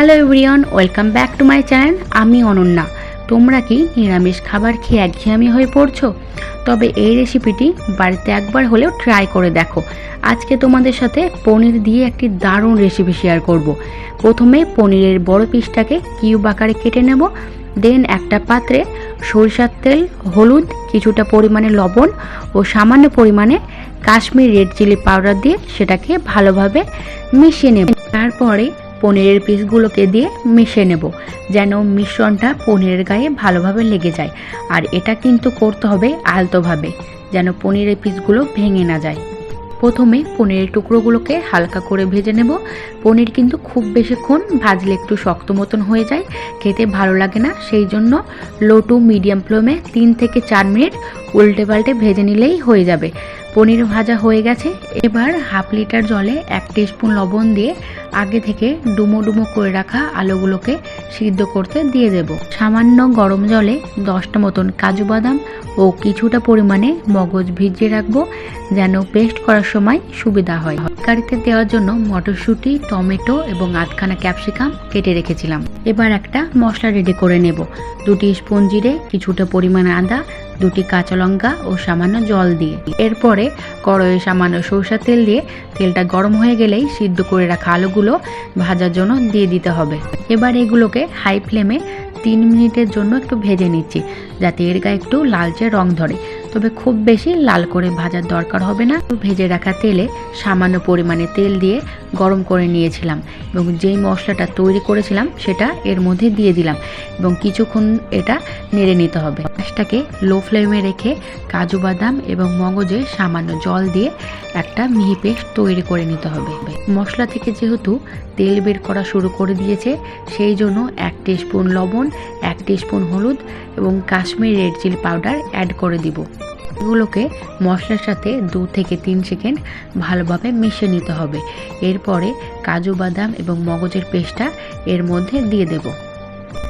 Hello everyone, welcome back to my channel. আমি অনন্যা। তোমরা কি নিরামিষ খাবার খেয়ে একঘেয়ামি হয়ে পড়ছো? তবে এই রেসিপিটি বাড়িতে একবার হলেও ট্রাই করে দেখো। আজকে তোমাদের সাথে পনির দিয়ে একটি দারুণ রেসিপি শেয়ার করব। প্রথমে পনিরের বড় পিসটাকে কিউব আকারে কেটে নেব। দেন একটা পাত্রে সরিষার তেল, হলুদ, কিছুটা পরিমাণে লবণ ও সামান্য পরিমাণে কাশ্মীর রেড চিলি পাউডার দিয়ে সেটাকে ভালোভাবে মিশিয়ে নেব। তারপরে পনিরের পিসগুলোকে দিয়ে মিশিয়ে নেব, যেন মিশ্রণটা পনিরের গায়ে ভালোভাবে লেগে যায়। আর এটা কিন্তু করতে হবে আলতোভাবে, যেন পনিরের পিসগুলো ভেঙে না যায়। প্রথমে পনিরের টুকরোগুলোকে হালকা করে ভেজে নেব। পনির কিন্তু খুব বেশিক্ষণ ভাজলে একটু শক্ত মতন হয়ে যায়, খেতে ভালো লাগে না। সেই জন্য লো টু মিডিয়াম ফ্লেমে তিন থেকে চার মিনিট উল্টে পাল্টে ভেজে নিলেই হয়ে যাবে। পনির ভাজা হয়ে গেছে। এবার হাফ লিটার জলে এক স্পুন লবণ দিয়ে আগে থেকে ডুমো ডুমো করে রাখা আলুগুলোকে সিদ্ধ করতে দিয়ে দেব। সামান্য গরম জলে দশটা মতন কাজু বাদাম ও কিছুটা পরিমাণে মগজ ভিজিয়ে রাখব যেন পেস্ট করার সময় সুবিধা হয়। তরকারিতে দেওয়ার জন্য মটরশুঁটি, টমেটো এবং আধখানা ক্যাপসিকাম কেটে রেখেছিলাম। এবার একটা মশলা রেডি করে নেব। দুটি স্পুন জিরে, কিছুটা পরিমাণে আদা, দুটি কাঁচা লঙ্কা ও সামান্য জল দিয়ে। এরপরে কড়াইয়ে সামান্য সরষার তেল দিয়ে তেলটা গরম হয়ে গেলেই সিদ্ধ করে রাখা আলুগুলো ভাজার জন্য দিয়ে দিতে হবে। এবার এগুলোকে হাই ফ্লেমে তিন মিনিটের জন্য একটু ভেজে নিচ্ছি, যাতে এর গায়ে একটু লালচে রং ধরে। তবে খুব বেশি লাল করে ভাজার দরকার হবে না। ভেজে রাখা তেলে সামান্য পরিমাণে তেল দিয়ে গরম করে নিয়েছিলাম এবং যেই মশলাটা তৈরি করেছিলাম সেটা এর মধ্যে দিয়ে দিলাম এবং কিছুক্ষণ এটা নেড়ে নিতে হবে। গ্যাসটাকে লো ফ্লেমে রেখে কাজু বাদাম এবং মগজে সামান্য জল দিয়ে একটা মিহি পেস্ট তৈরি করে নিতে হবে। মশলা থেকে যেহেতু তেল বের করা শুরু করে দিয়েছে, সেই জন্য এক স্পুন লবণ, এক স্পুন হলুদ এবং Kashmir red chilli powder add করে দিব। এগুলোকে মশলার সাথে দু থেকে তিন সেকেন্ড ভালোভাবে মিশিয়ে নিতে হবে। এরপরে কাজু বাদাম এবং মগজের পেস্টটা এর মধ্যে দিয়ে দেব।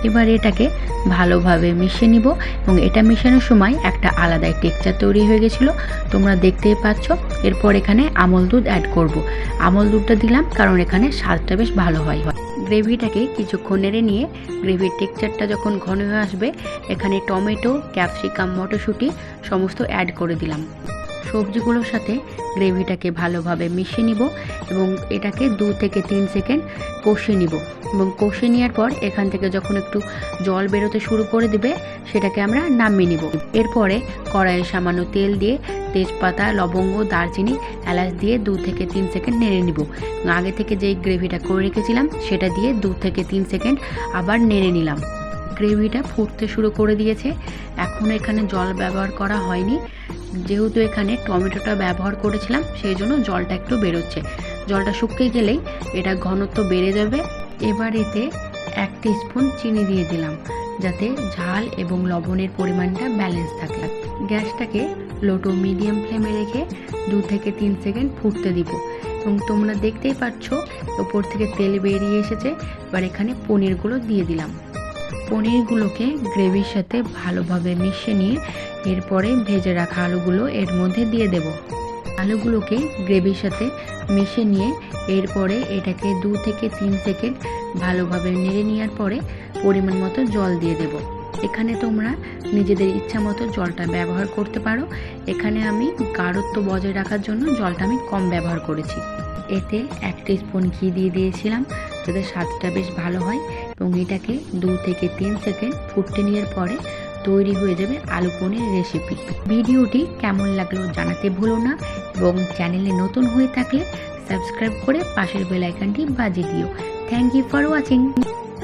এবার এটাকে ভালোভাবে মিশিয়ে নিব এবং এটা মেশানোর সময় একটা আলাদাই টেক্সচার তৈরি হয়ে গেছিল। তোমরা দেখতেই পাচ্ছ, এরপর এখানে আমল দুধ অ্যাড করব। আমল দুধটা দিলাম কারণ এখানে স্বাদটা বেশ ভালো হয়। গ্রেভিটাকে কিছুক্ষণ নেড়ে নিয়ে গ্রেভির টেক্সচারটা যখন ঘন হয়ে আসবে, এখানে টমেটো, ক্যাপসিকাম, মটরশুঁটি সমস্ত অ্যাড করে দিলাম। সবজিগুলোর সাথে গ্রেভিটাকে ভালোভাবে মিশিয়ে নিব এবং এটাকে দু থেকে তিন সেকেন্ড কষিয়ে নিব এবং কষিয়ে নেওয়ার পর এখান থেকে যখন একটু জল বেরোতে শুরু করে দিবে, সেটাকে আমরা নামিয়ে নিব। এরপরে কড়াইয়ে সামান্য তেল দিয়ে তেজপাতা, লবঙ্গ, দারচিনি, এলাচ দিয়ে দু থেকে তিন সেকেন্ড নেড়ে নিব। আগে থেকে যেই গ্রেভিটা করে রেখেছিলাম, সেটা দিয়ে দু থেকে তিন সেকেন্ড আবার নেড়ে নিলাম। গ্রেভিটা ফুটতে শুরু করে দিয়েছে। এখন এখানে জল ব্যবহার করা হয়নি। যেহেতু এখানে টমেটোটা ব্যবহার করেছিলাম, সেই জন্য জলটা একটু বেরোচ্ছে। জলটা শুকিয়ে গেলেই এটা ঘনত্ব বেড়ে যাবে। এবার এতে এক স্পুন চিনি দিয়ে দিলাম, যাতে ঝাল এবং লবণের পরিমাণটা ব্যালেন্স থাকে। গ্যাসটাকে লো টু মিডিয়াম ফ্লেমে রেখে দু থেকে তিন সেকেন্ড ফুটতে দিব। এবং তোমরা দেখতেই পাচ্ছ, ওপর থেকে তেল বেরিয়ে এসেছে। এবার এখানে পনিরগুলো দিয়ে দিলাম। পনিরগুলোকে গ্রেভির সাথে ভালোভাবে মিশিয়ে নিয়ে এরপরে ভেজে রাখা আলুগুলো এর মধ্যে দিয়ে দেব। আলুগুলোকে গ্রেভির সাথে মিশে নিয়ে এরপরে এটাকে দু থেকে তিন সেকেন্ড ভালোভাবে নেড়ে নেওয়ার পরে পরিমাণ মতো জল দিয়ে দেব। এখানে তোমরা নিজেদের ইচ্ছা মতো জলটা ব্যবহার করতে পারো। এখানে আমি গাঢ়ত্ব বজায় রাখার জন্য জলটা আমি কম ব্যবহার করেছি। এতে এক স্পুন ঘি দিয়ে দিয়েছিলাম যাতে স্বাদটা বেশ ভালো হয় এবং এটাকে দু থেকে তিন সেকেন্ড ফুটতে নেওয়ার পরে তৈরি হয়ে যাবে আলু পনির রেসিপি ভিডিওটি কেমন লাগল জানাতে ভুলো না এবং চ্যানেলে নতুন হয়ে থাকলে সাবস্ক্রাইব করে পাশের বেলাইকানটি বাজিয়ে দিও। Thank you for watching